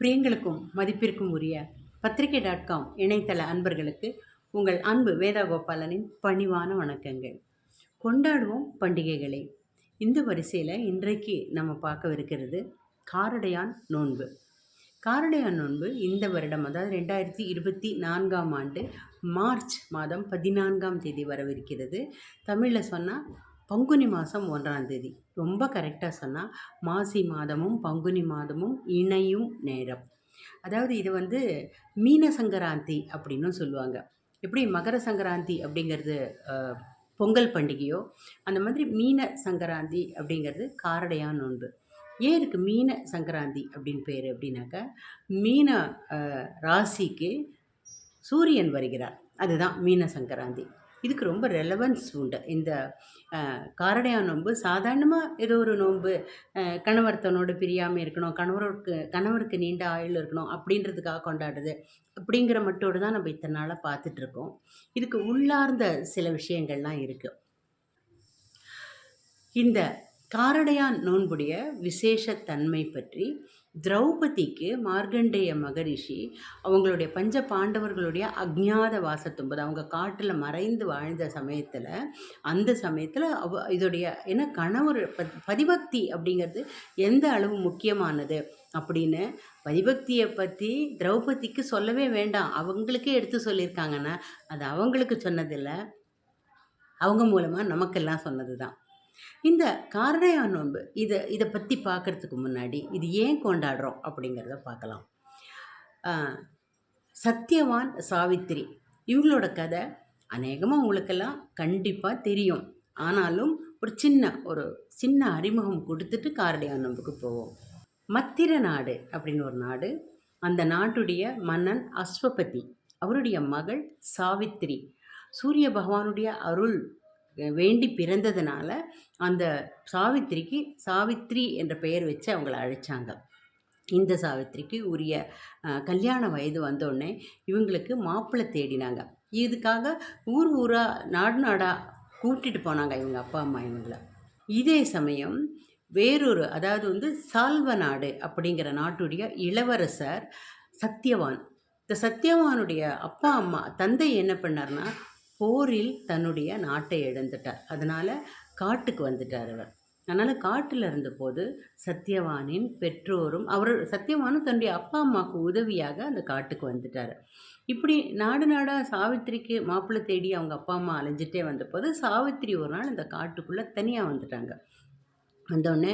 பிரியங்களுக்கும் மதிப்பிற்கும் உரிய பத்திரிகை டாட் காம் இணையதள அன்பர்களுக்கு உங்கள் அன்பு வேதா கோபாலனின் பணிவான வணக்கங்கள். கொண்டாடுவோம் பண்டிகைகளை. இந்த வரிசையில் இன்றைக்கு நம்ம பார்க்கவிருக்கிறது காரடையான் நோன்பு. காரடையான் நோன்பு இந்த வருடம் அதாவது ரெண்டாயிரத்தி இருபத்தி நான்காம் ஆண்டு மார்ச் மாதம் பதினான்காம் தேதி வரவிருக்கிறது. தமிழில் சொன்னால் பங்குனி மாதம் ஒன்றாம் தேதி. ரொம்ப கரெக்டாக சொன்னால் மாசி மாதமும் பங்குனி மாதமும் இணையும் நேரம். அதாவது இது வந்து மீன சங்கராந்தி அப்படின்னும் சொல்லுவாங்க. எப்படி மகர சங்கராந்தி அப்படிங்கிறது பொங்கல் பண்டிகையோ அந்த மாதிரி மீன சங்கராந்தி அப்படிங்கிறது காரடையான் நோன்பு ஏன் இருக்குது மீன சங்கராந்தி அப்படின்னு பேர் அப்படின்னாக்கா மீன ராசிக்கு சூரியன் வருகிறார். அதுதான் மீன சங்கராந்தி. இதுக்கு ரொம்ப ரெலவன்ஸ் உண்டு. இந்த காரடையா காரடையான் நோன்பு சாதாரணமாக ஏதோ ஒரு நோன்பு கணவர்த்தனோடு பிரியாமல் இருக்கணும் கணவருக்கு கணவருக்கு நீண்ட ஆயுள் இருக்கணும் அப்படின்றதுக்காக கொண்டாடுறது அப்படிங்கிற மட்டோடு தான் நம்ம இத்தனை நாளாக பார்த்துட்ருக்கோம். இதுக்கு உள்ளார்ந்த சில விஷயங்கள்லாம் இருக்குது இந்த காரடையான் நோன்புடைய விசேஷத்தன்மை பற்றி திரௌபதிக்கு மார்கண்டேய மகரிஷி அவங்களுடைய பஞ்ச பாண்டவர்களுடைய அஜ்ஞாத வாசத்தும்போது அவங்க காட்டில் மறைந்து வாழ்ந்த சமயத்தில் அந்த சமயத்தில் அவ இதோடைய என்ன கணவர் ப- பதிபக்தி அப்படிங்கிறது எந்த அளவு முக்கியமானது அப்படின்னு பதிபக்தியை பற்றி திரௌபதிக்கு சொல்லவே வேண்டாம். அவங்களுக்கே எடுத்து சொல்லியிருக்காங்கன்னா அது அவங்களுக்கு சொன்னதில்லை. அவங்க மூலமாக நமக்கெல்லாம் சொன்னது தான் இந்த காரடையான் நோன்பு இதை இதை பற்றி பார்க்குறதுக்கு முன்னாடி இது ஏன் கொண்டாடுறோம் அப்படிங்கிறத பார்க்கலாம் சத்யவான் சாவித்திரி இவங்களோட கதை அநேகமாக உங்களுக்கெல்லாம் கண்டிப்பாக தெரியும். ஆனாலும் ஒரு சின்ன ஒரு சின்ன அறிமுகம் கொடுத்துட்டு காரடையான் நோன்புக்கு போவோம். மத்திர நாடு அப்படின்னு ஒரு நாடு அந்த நாட்டுடைய மன்னன் அஸ்வபதி அவருடைய மகள் சாவித்திரி சூரிய பகவானுடைய அருள் வேண்டி பிறந்ததுனால அந்த சாவித்திரிக்கு சாவித்ரி என்ற பெயர் வச்சு அவங்கள அழைச்சாங்க. இந்த சாவித்திரிக்கு உரிய கல்யாண வயது வந்தோடனே இவங்களுக்கு மாப்பிள்ளை தேடினாங்க. இதுக்காக ஊர் ஊராக நாடு நாடாக கூட்டிகிட்டு போனாங்க இவங்க அப்பா அம்மா இவங்கள. இதே சமயம் வேறொரு அதாவது வந்து சால்வ நாடு அப்படிங்கிற நாட்டுடைய இளவரசர் சத்யவான். இந்த சத்யவானுடைய அப்பா அம்மா தந்தை என்ன பண்ணார்னா போரில் தன்னுடைய நாட்டை இழந்துட்டார். அதனால் காட்டுக்கு வந்துட்டார் அவர். அதனால் காட்டில் இருந்தபோது சத்யவானின் பெற்றோரும் அவர் சத்யவானும் தன்னுடைய அப்பா அம்மாவுக்கு உதவியாக அந்த காட்டுக்கு வந்துட்டார். இப்படி நாடு நாடாக சாவித்திரிக்கு மாப்பிள்ளை தேடி அவங்க அப்பா அம்மா அலைஞ்சிட்டே வந்தபோது சாவித்திரி ஒரு நாள் இந்த காட்டுக்குள்ளே தனியாக வந்துட்டாங்க. வந்தோடனே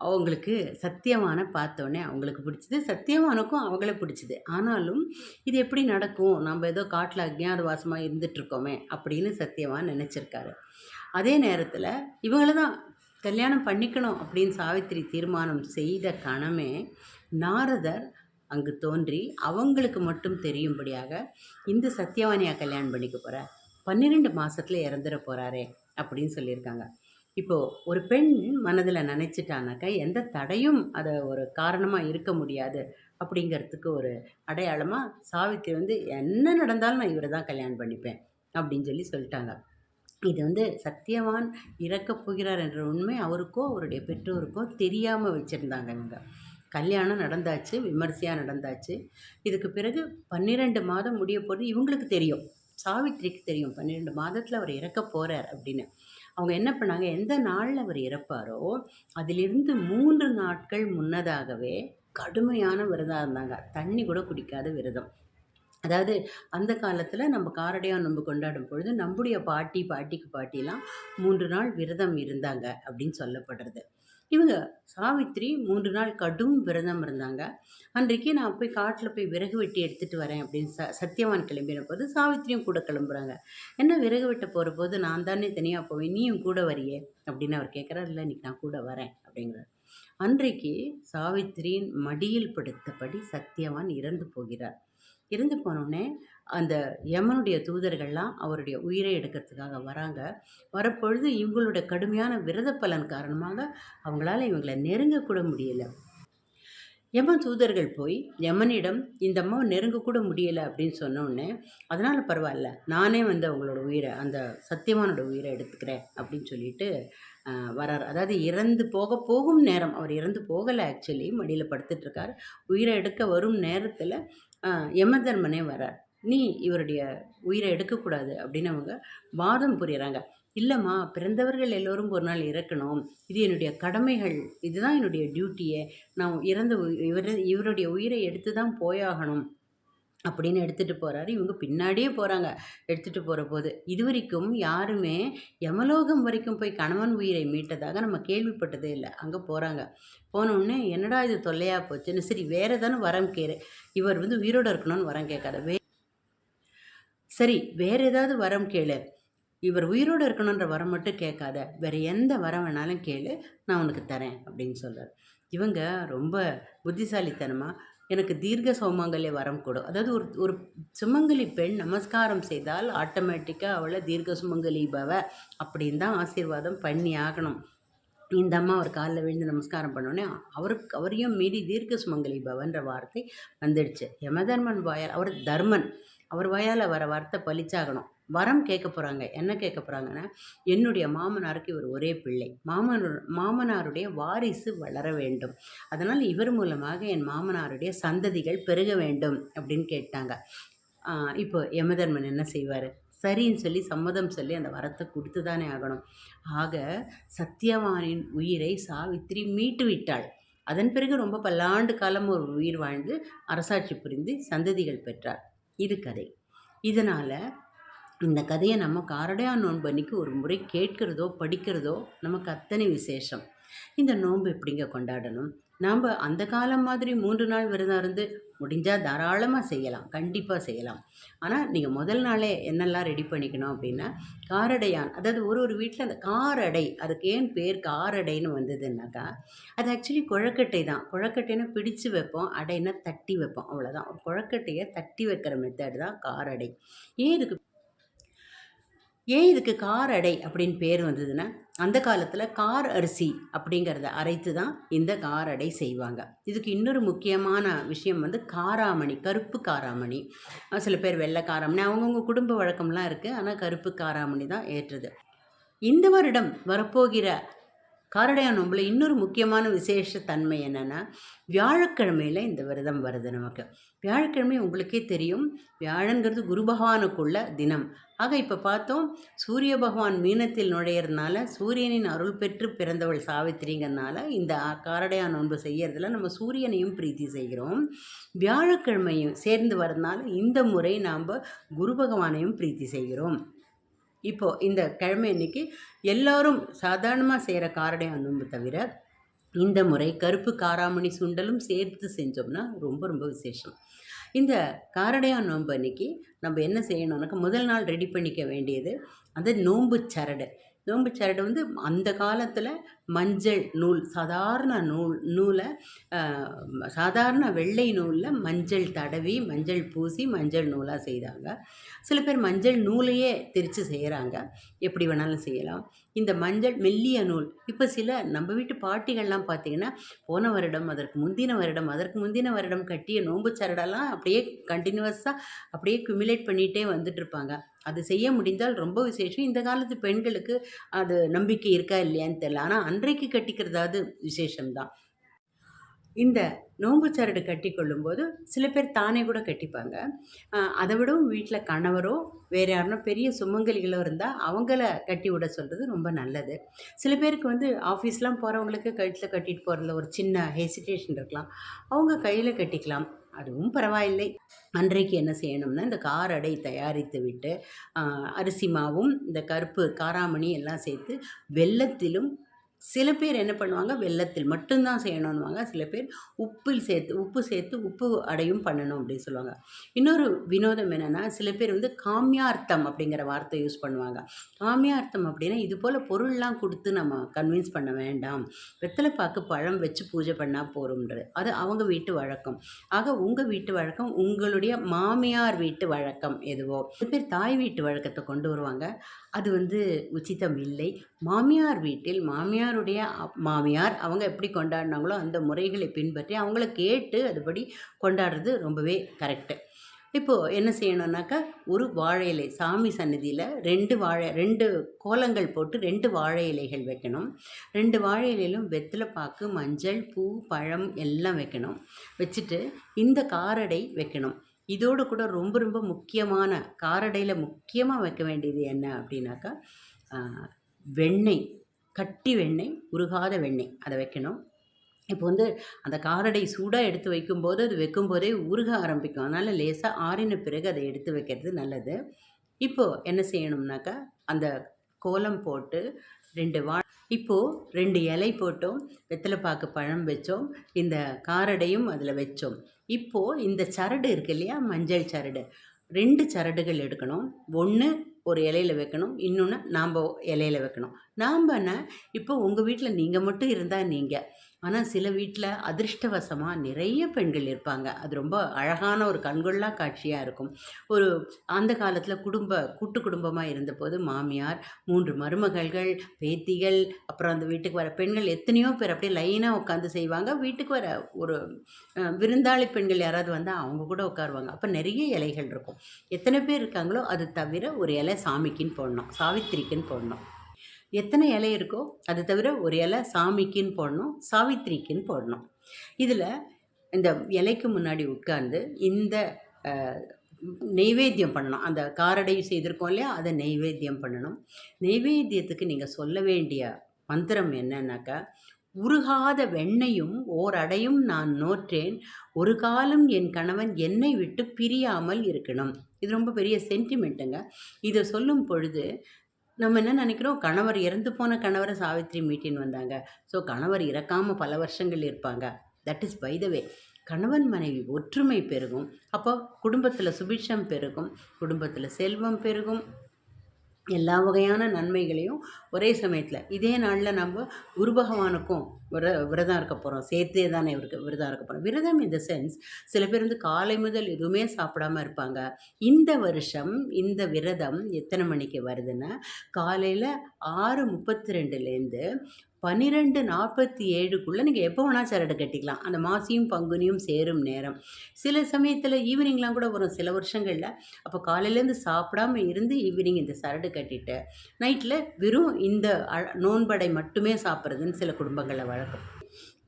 அவங்களுக்கு சத்தியவானை பார்த்தோன்னே அவங்களுக்கு பிடிச்சது. சத்தியவானுக்கும் அவங்கள பிடிச்சது. ஆனாலும் இது எப்படி நடக்கும்? நம்ம ஏதோ காட்டில் அக்ஞாதவாசமாக இருந்துகிட்ருக்கோமே அப்படின்னு சத்தியவான் நினச்சிருக்காரு. அதே நேரத்தில் இவங்கள தான் கல்யாணம் பண்ணிக்கணும் அப்படின்னு சாவித்திரி தீர்மானம் செய்த கணமே நாரதர் அங்கு தோன்றி அவங்களுக்கு மட்டும் தெரியும்படியாக இந்த சத்தியவானியா கல்யாணம் பண்ணிக்க போகிற பன்னிரெண்டு மாதத்தில் இறந்துட போகிறாரே அப்படின்னு சொல்லியிருக்காங்க. இப்போது ஒரு பெண் மனதில் நினச்சிட்டானாக்கா எந்த தடையும் அதை ஒரு காரணமாக இருக்க முடியாது அப்படிங்கிறதுக்கு ஒரு அடையாளமாக சாவித்திரி வந்து என்ன நடந்தாலும் நான் இவரை தான் கல்யாணம் பண்ணிப்பேன் அப்படின்னு சொல்லி சொல்லிட்டாங்க. இது வந்து சத்தியவான் இறக்கப் போகிறார் என்ற உண்மை அவருக்கோ அவருடைய பெற்றோருக்கோ தெரியாமல் வச்சுருந்தாங்க இவங்க. கல்யாணம் நடந்தாச்சு விமர்சையாக நடந்தாச்சு. இதுக்கு பிறகு பன்னிரெண்டு மாதம் முடிய போது இவங்களுக்கு தெரியும். சாவித்திரிக்கு தெரியும். பன்னிரெண்டு மாதத்தில் அவர் இறக்க போகிறார் அப்படின்னு. அவங்க என்ன பண்ணாங்க? எந்த நாளில் அவர் இறப்பாரோ அதிலிருந்து மூன்று நாட்கள் முன்னதாகவே கடுமையான விரதம் இருந்தாங்க. தண்ணி கூட குடிக்காத விரதம். அதாவது அந்த காலத்தில் நம்ம காரடையான் நோன்பு கொண்டாடும் பொழுது நம்முடைய பாட்டி பாட்டிக்கு பாட்டிலாம் மூன்று நாள் விரதம் இருந்தாங்க அப்படின்னு சொல்லப்படுறது. இவங்க சாவித்திரி மூன்று நாள் கடும் விரதம் இருந்தாங்க. அன்றைக்கு நான் போய் காட்டில் போய் விறகு வெட்டி எடுத்துகிட்டு வரேன் அப்படின்னு ச சத்தியவான் கிளம்பின போது சாவித்திரியும் கூட கிளம்புறாங்க. என்ன விறகு வெட்ட போகிற போது நான் தானே தனியாக போவேன் நீயும் கூட வரியே அப்படின்னு அவர் கேட்குறாரு இல்லை இன்னைக்கு நான் கூட வரேன் அப்படிங்கிறார். அன்றைக்கு சாவித்திரியின் மடியில் படுத்தபடி சத்தியவான் இறந்து போகிறார். இறந்து போனோடனே அந்த யமனுடைய தூதர்கள்லாம் அவருடைய உயிரை எடுக்கிறதுக்காக வராங்க வரப்பொழுது இவங்களோட கடுமையான விரத பலன் காரணமாக அவங்களால இவங்களை நெருங்கக்கூட முடியல யமன் தூதர்கள் போய் யமனிடம் இந்த அம்மாவை நெருங்கக்கூட முடியலை அப்படின்னு சொன்னோடனே அதனால் பரவாயில்ல நானே வந்து அவங்களோட உயிரை அந்த சத்தியமானோட உயிரை எடுத்துக்கிறேன் அப்படின்னு சொல்லிட்டு வரார் அதாவது இறந்து போக போகும் நேரம். அவர் இறந்து போகலை ஆக்சுவலி. மடியில் படுத்துட்ருக்கார் உயிரை எடுக்க வரும் நேரத்தில் அ யமதர்மனே வரார். "நீ இவருடைய உயிரை எடுக்கக்கூடாது" அப்படின்னு அவங்க வாதம் புரியறாங்க. இல்லைம்மா பிறந்தவர்கள் எல்லோரும் ஒரு நாள் இறக்கணும். இது என்னுடைய கடமைகள். இதுதான் என்னுடைய டியூட்டியை நான் இறந்த இவர் இவர இவருடைய உயிரை எடுத்து தான் போயாகணும்." அப்படின்னு எடுத்துகிட்டு போகிறாரு இவங்க பின்னாடியே போகிறாங்க எடுத்துகிட்டு போகிற போது இதுவரைக்கும் யாருமே யமலோகம் வரைக்கும் போய் கணவன் உயிரை மீட்டதாக நம்ம கேள்விப்பட்டதே இல்லை அங்கே போகிறாங்க போனோடனே "என்னடா இது தொல்லையாக போச்சுன்னு" சரி வேறு தானே வரம் கேரு இவர் வந்து உயிரோட இருக்கணும்னு வரம் கேட்காத. வே சரி வேற ஏதாவது வரம் கேளு. இவர் உயிரோடு இருக்கணுன்ற வரம் மட்டும் கேட்காத. வேற எந்த வரம் வேணாலும் கேளு. நான் உனக்கு தரேன் அப்படின்னு சொல்கிறார் இவங்க ரொம்ப புத்திசாலித்தனமாக "எனக்கு தீர்க்க சௌமங்கல்ய வரம் கொடு." அதாவது ஒரு ஒரு சுமங்கலி பெண் நமஸ்காரம் செய்தால் ஆட்டோமேட்டிக்காக அவளை தீர்க்க சுமங்கலி பவ அப்படின்னு தான் ஆசீர்வாதம் பண்ணி ஆகணும். இந்த அம்மா அவர் காலில் விழுந்து நமஸ்காரம் பண்ணோடனே அவருக்கு அவரையும் மீறி தீர்க்க சுமங்கலி பவன்ற வார்த்தை வந்துடுச்சு. யமதர்மன் வாயால் அவர் தர்மன். அவர் வயால் வர வார்த்தை பலிச்சாகணும். வரம் கேட்க போகிறாங்க என்ன கேட்க போகிறாங்கன்னா "என்னுடைய மாமனாருக்கு இவர் ஒரே பிள்ளை. மாமனு மாமனாருடைய வாரிசு வளர வேண்டும். அதனால் இவர் மூலமாக என் மாமனாருடைய சந்ததிகள் பெருக வேண்டும்." அப்படின்னு கேட்டாங்க. இப்போ யமதர்மன் என்ன செய்வார் சரின்னு சொல்லி சம்மதம் சொல்லி அந்த வரத்தை கொடுத்து தானே ஆகணும். ஆக சத்தியவானின் உயிரை சாவித்திரி மீட்டு விட்டாள். அதன் பிறகு ரொம்ப பல்லாண்டு காலம் ஒரு உயிர் வாழ்ந்து அரசாட்சி புரிந்து சந்ததிகள் பெற்றார். இது கதை. இதனால் இந்த கதையை நம்ம காரடையான் நோன்பு ஒரு முறை கேட்கிறதோ, படிக்கிறதோ நமக்கு அத்தனை விசேஷம். இந்த நோன்பு எப்படிங்க கொண்டாடணும்? நாம் அந்த காலம் மாதிரி மூன்று நாள் விரதம் இருந்து முடிஞ்சால் தாராளமாக செய்யலாம். கண்டிப்பாக செய்யலாம். ஆனால் நீங்கள் முதல் நாளே என்னெல்லாம் ரெடி பண்ணிக்கணும் அப்படின்னா, காரடையான் அதாவது ஒரு ஒரு வீட்டில் அந்த காரடை அதுக்கு ஏன் பேர் காரடைன்னு வந்ததுன்னாக்கா, அது ஆக்சுவலி குழக்கட்டை தான். கொழக்கட்டைன்னா பிடிச்சு வைப்போம். அடைன்னா தட்டி வைப்போம். அவ்வளோதான். குழக்கட்டையை தட்டி வைக்கிற மெத்தட் தான் காரடை. ஏன் இதுக்கு ஏன் இதுக்கு காரடை அப்படின்னு பேர் வந்ததுன்னா, அந்த காலத்தில் கார் அரிசி அப்படிங்கிறத அரைத்து தான் இந்த காரடை செய்வாங்க. இதுக்கு இன்னொரு முக்கியமான விஷயம் வந்து காராமணி, கருப்பு காராமணி. சில பேர் வெள்ளை காராமணி அவங்கவுங்க குடும்ப வழக்கம்லாம் இருக்குது ஆனால் கருப்பு காராமணி தான் ஏற்றது. இந்த வருடம் வரப்போகிற காரடையான் நோம்பில் இன்னொரு முக்கியமான விசேஷ தன்மை என்னென்னா வியாழக்கிழமையில இந்த விரதம் வருது நமக்கு. வியாழக்கிழமை உங்களுக்கே தெரியும். வியாழங்கிறது குரு பகவானுக்குள்ள தினம். ஆக இப்போ பார்த்தோம், சூரிய பகவான் மீனத்தில் நுழையிறதுனால சூரியனின் அருள் பெற்று பிறந்தவள் சாவித்திரிங்கிறதுனால இந்த காரடையா காரடையான் நோன்பு செய்யறதுல நம்ம சூரியனையும் பிரீத்தி செய்கிறோம். வியாழக்கிழமையும் சேர்ந்து வரதுனால, இந்த முறை நாம் குரு பகவானையும் பிரீத்தி செய்கிறோம். இப்போது இந்த கிழமை அன்னைக்கு எல்லோரும் சாதாரணமாக செய்கிற காரடையான் நோன்பு தவிர, இந்த முறை கருப்பு காராமணி சுண்டலும் சேர்த்து செஞ்சோம்னா ரொம்ப ரொம்ப விசேஷம். இந்த காரடையான் நோன்பு அன்னைக்கு நம்ம என்ன செய்யணும்னாக்கா, முதல் நாள் ரெடி பண்ணிக்க வேண்டியது, அந்த நோன்பு சரடு. நோன்பு சரடு வந்து அந்த காலத்தில் மஞ்சள் நூல், சாதாரண நூல் நூலை சாதாரண வெள்ளை நூலில் மஞ்சள் தடவி, மஞ்சள் பூசி, மஞ்சள் நூலாக செய்தாங்க. சில பேர் மஞ்சள் நூலையே திரித்து செய்கிறாங்க எப்படி வேணாலும் செய்யலாம். இந்த மஞ்சள் மெல்லிய நூல். இப்போ சில நம்ம வீட்டு பாட்டிகள்லாம் பார்த்தீங்கன்னா, போன வருடம், அதற்கு முந்தின வருடம், அதற்கு முந்தின வருடம் கட்டிய நோன்பு சரடெல்லாம் அப்படியே கண்டினியூவஸாக அப்படியே குமிலேட் பண்ணிகிட்டே வந்துட்டுருப்பாங்க. அது செய்ய முடிந்தால் ரொம்ப விசேஷம். இந்த காலத்து பெண்களுக்கு அது நம்பிக்கை இருக்கா இல்லையான்னு தெரியல. ஆனால் அன்றைக்கு கட்டிக்கிறதாவது விசேஷம் தான். இந்த நோன்பு சரடு கட்டிக்கொள்ளும்போது, சில பேர் தானே கூட கட்டிப்பாங்க. அதை விடவும் வீட்டில் கணவரோ, வேறு யாருனா பெரிய சுமங்கலிகளோ இருந்தால் அவங்கள கட்டி விட சொல்கிறது ரொம்ப நல்லது. சில பேருக்கு வந்து ஆஃபீஸ்லாம் போகிறவங்களுக்கு கழுத்தில் கட்டிட்டு போகிறதுல ஒரு சின்ன ஹெசிடேஷன் இருக்கலாம். அவங்க கையில் கட்டிக்கலாம். அதுவும் பரவாயில்லை. அன்றைக்கு என்ன செய்யணும்னா, இந்த காரடை தயாரித்து விட்டு, அரிசி மாவும், இந்த கருப்பு காராமணி எல்லாம் சேர்த்து வெல்லத்திலும் சில பேர் என்ன பண்ணுவாங்க, வெல்லத்தில் மட்டும்தான் செய்யணும்னுவாங்க செய்யணுன்னுவாங்க. சில பேர் உப்பில் சேர்த்து உப்பு சேர்த்து உப்பு அடையும் பண்ணணும் அப்படின்னு சொல்லுவாங்க. இன்னொரு வினோதம் என்னன்னா, சில பேர் வந்து காமியார்த்தம் அப்படிங்கிற வார்த்தை யூஸ் பண்ணுவாங்க. காமியார்த்தம் அப்படின்னா, இது போல் பொருள்லாம் கொடுத்து நம்ம கன்வின்ஸ் பண்ண வேண்டாம். வெத்தலை பாக்கு, பழம் வச்சு பூஜை பண்ணால் போரும்ன்றது. அது அவங்க வீட்டு வழக்கம். ஆக உங்கள் வீட்டு வழக்கம், உங்களுடைய மாமியார் வீட்டு வழக்கம் எதுவோ. சில பேர் தாய் வீட்டு வழக்கத்தை கொண்டு வருவாங்க. அது வந்து உச்சிதம் இல்லை. மாமியார் வீட்டில் மாமியாருடைய மாமியார் அவங்க எப்படி கொண்டாடினாங்களோ, அந்த முறைகளை பின்பற்றி அவங்கள கேட்டு அதுபடி கொண்டாடுறது ரொம்பவே கரெக்டு இப்போது என்ன செய்யணும்னாக்கா ஒரு வாழை இலை சாமி சன்னதியில் ரெண்டு வாழை ரெண்டு கோலங்கள் போட்டு ரெண்டு வாழை இலைகள் வைக்கணும். ரெண்டு வாழை இலையிலும் வெத்தலை பாக்கு மஞ்சள் பூ பழம் எல்லாம் வைக்கணும். வச்சுட்டு இந்த காரடை வைக்கணும். இதோடு கூட ரொம்ப ரொம்ப முக்கியமான காரடையில் முக்கியமாக வைக்க வேண்டியது என்ன அப்படின்னாக்கா வெண்ணெய் கட்டி வெண்ணெய் உருகாத வெண்ணெய் அதை வைக்கணும். இப்போ வந்து அந்த காரடை சூடாக எடுத்து வைக்கும்போது அது வைக்கும்போதே உருக ஆரம்பிக்கும். அதனால் லேசாக ஆறின பிறகு அதை எடுத்து வைக்கிறது நல்லது. இப்போது என்ன செய்யணும்னாக்கா அந்த கோலம் போட்டு ரெண்டு வா இப்போது ரெண்டு இலை போட்டோம் வெத்தலை பாக்கு பழம் வச்சோம் இந்த காரடையும் அதில் வச்சோம். இப்போது இந்த சரடு இருக்கு இல்லையா? மஞ்சள் சரடு. ரெண்டு சரடுகள் எடுக்கணும். ஒன்று ஒரு இலையில வைக்கணும். இன்னொன்று நாம் இலையில வைக்கணும். நாம்பன்னா இப்போ உங்கள் வீட்டில் நீங்கள் மட்டும் இருந்தால் நீங்கள் ஆனால் சில வீட்டில் அதிர்ஷ்டவசமாக நிறைய பெண்கள் இருப்பாங்க. அது ரொம்ப அழகான ஒரு கண்கொள்ளா காட்சியாக இருக்கும். ஒரு அந்த காலத்தில் குடும்ப கூட்டு குடும்பமாக இருந்தபோது மாமியார் மூன்று மருமகள்கள் பேத்திகள் அப்புறம் அந்த வீட்டுக்கு வர பெண்கள் எத்தனையோ பேர் அப்படியே லைனாக உட்காந்து செய்வாங்க. வீட்டுக்கு வர ஒரு விருந்தாளி பெண்கள் யாராவது வந்தால் அவங்க கூட உட்காருவாங்க. அப்போ நிறைய இலைகள் இருக்கும். எத்தனை பேர் இருக்காங்களோ அது தவிர ஒரு இலை சாமிக்குன்னு போடணும் சாவித்திரிக்குன்னு போடணும். எத்தனை இலை இருக்கோ அது தவிர ஒரு இலை சாமிக்குன்னு போடணும் சாவித்திரிக்குன்னு போடணும். இதில் இந்த இலைக்கு முன்னாடி உட்கார்ந்து இந்த நெய்வேத்தியம் பண்ணணும். அந்த காரடை செய்திருக்கோம் இல்லையா? அதை நெய்வேத்தியம் பண்ணணும். நெய்வேத்தியத்துக்கு நீங்கள் சொல்ல வேண்டிய மந்திரம் என்னன்னாக்கா உருகாத வெண்ணையும் ஓர் அடையும் நான் நோற்றேன். ஒரு காலம் என் கணவன் என்னை விட்டு பிரியாமல் இருக்கணும். இது ரொம்ப பெரிய சென்டிமெண்ட்டுங்க இதை சொல்லும் பொழுது நம்ம என்ன நினைக்கிறோம்? கணவர் இறந்து போன கணவரை சாவித்திரி மீட்டின்னு வந்தாங்க. ஸோ கணவர் இறக்காமல் பல வருஷங்கள் இருப்பாங்க. That is by the way கணவன் மனைவி ஒற்றுமை பெருகும். அப்போ குடும்பத்தில் சுபிட்சம் பெருகும். குடும்பத்தில் செல்வம் பெருகும். எல்லா வகையான நன்மைகளையும் ஒரே சமயத்தில். இதே நாளில் நம்ம குரு பகவானுக்கும் விர விரதம் இருக்க போகிறோம் சேர்த்தே தானே இவருக்கு விரதம் இருக்க போகிறோம் விரதம் இந்த சென்ஸ் சில பேர் வந்து காலை முதல் எதுவுமே சாப்பிடாம இருப்பாங்க. இந்த வருஷம் இந்த விரதம் எத்தனை மணிக்கு வருதுன்னா காலையில் ஆறு முப்பத்தி ரெண்டுலேருந்து பன்னிரெண்டு நாற்பத்தி ஏழுக்குள்ளே நீங்கள் எப்போ வேணால் சரடு கட்டிக்கலாம். அந்த மாசியும் பங்குனியும் சேரும் நேரம். சில சமயத்தில் ஈவினிங்லாம் கூட வரும். சில வருஷங்களில். அப்போ காலையிலேருந்து சாப்பிடாம இருந்து ஈவினிங் இந்த சரடு கட்டிட்டு நைட்டில் வெறும் இந்த அ- நோன்படை மட்டுமே சாப்பிட்றதுன்னு சில குடும்பங்களில் வழக்கம்.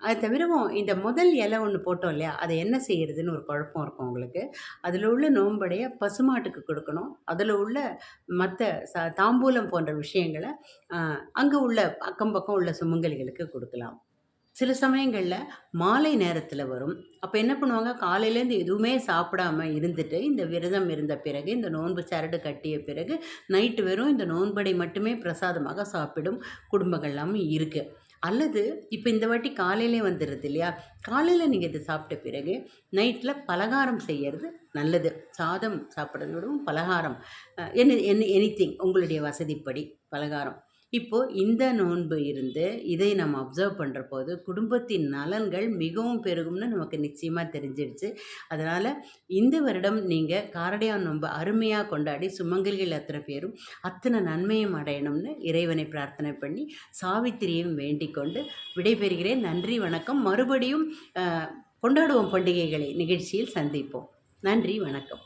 அது தவிரவும் இந்த முதல் இலை ஒன்று போட்டோம் இல்லையா அதை என்ன செய்யறதுன்னு ஒரு குழப்பம் இருக்கும் உங்களுக்கு. அதில் உள்ள நோன்படையை பசுமாட்டுக்கு கொடுக்கணும். அதில் உள்ள மற்ற ச தாம்பூலம் போன்ற விஷயங்களை அங்கே உள்ள அக்கம் பக்கம் உள்ள சுமங்கலிகளுக்கு கொடுக்கலாம். சில சமயங்களில் மாலை நேரத்தில் வரும். அப்போ என்ன பண்ணுவாங்க காலையிலேருந்து எதுவுமே சாப்பிடாம இருந்துட்டு இந்த விரதம் இருந்த பிறகு இந்த நோன்பு சரடு கட்டிய பிறகு நைட்டு வெறும் இந்த நோன்படை மட்டுமே பிரசாதமாக சாப்பிடும் குடும்பங்கள்லாமும் இருக்குது அல்லது இப்போ இந்த வாட்டி காலையிலே வந்துடுது இல்லையா? காலையில் நீங்கள் இதை சாப்பிட்ட பிறகு நைட்டில் பலகாரம் செய்கிறது நல்லது. சாதம் சாப்பிட்றத விடவும் பலகாரம் என்ன என்ன எனி உங்களுடைய வசதிப்படி பலகாரம். இப்போது இந்த நோன்பு இருந்து இதை நம்ம அப்சர்வ் பண்ணுற போது குடும்பத்தின் நலன்கள் மிகவும் பெருகும்னு நமக்கு நிச்சயமாக தெரிஞ்சிடுச்சு. அதனால் இந்த வருடம் நீங்கள் காரடையான் நோன்பு அருமையாக கொண்டாடி சுமங்கலிகள் அத்தனை பேரும் அத்தனை நன்மையும் அடையணும்னு இறைவனை பிரார்த்தனை பண்ணி சாவித்திரியையும் வேண்டிக் கொண்டு விடைபெறுகிறேன். நன்றி வணக்கம். மறுபடியும் கொண்டாடுவோம் பண்டிகைகளை நிகழ்ச்சியில் சந்திப்போம். நன்றி வணக்கம்.